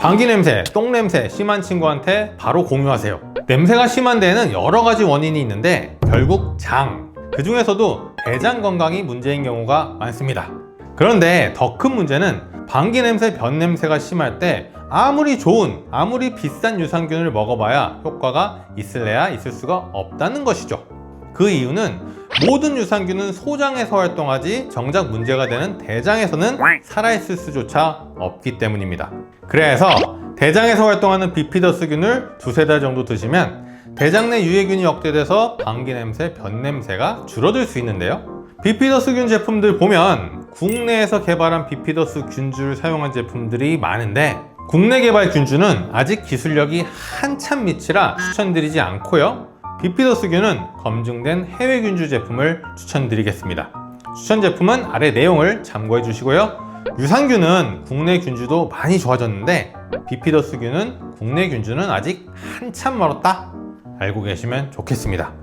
방귀 냄새, 똥 냄새 심한 친구한테 바로 공유하세요. 냄새가 심한 데에는 여러 가지 원인이 있는데 결국 장, 그 중에서도 대장 건강이 문제인 경우가 많습니다. 그런데 더 큰 문제는 방귀 냄새, 변 냄새가 심할 때 아무리 좋은, 아무리 비싼 유산균을 먹어봐야 효과가 있을래야 있을 수가 없다는 것이죠. 그 이유는 모든 유산균은 소장에서 활동하지 정작 문제가 되는 대장에서는 살아있을 수조차 없기 때문입니다. 그래서 대장에서 활동하는 비피더스균을 두세 달 정도 드시면 대장 내 유해균이 억제돼서 방귀 냄새, 변 냄새가 줄어들 수 있는데요. 비피더스균 제품들 보면 국내에서 개발한 비피더스 균주를 사용한 제품들이 많은데 국내 개발 균주는 아직 기술력이 한참 밑이라 추천드리지 않고요. 비피더스균은 검증된 해외 균주 제품을 추천드리겠습니다. 추천 제품은 아래 내용을 참고해 주시고요. 유산균은 국내 균주도 많이 좋아졌는데 비피더스균은 국내 균주는 아직 한참 멀었다 알고 계시면 좋겠습니다.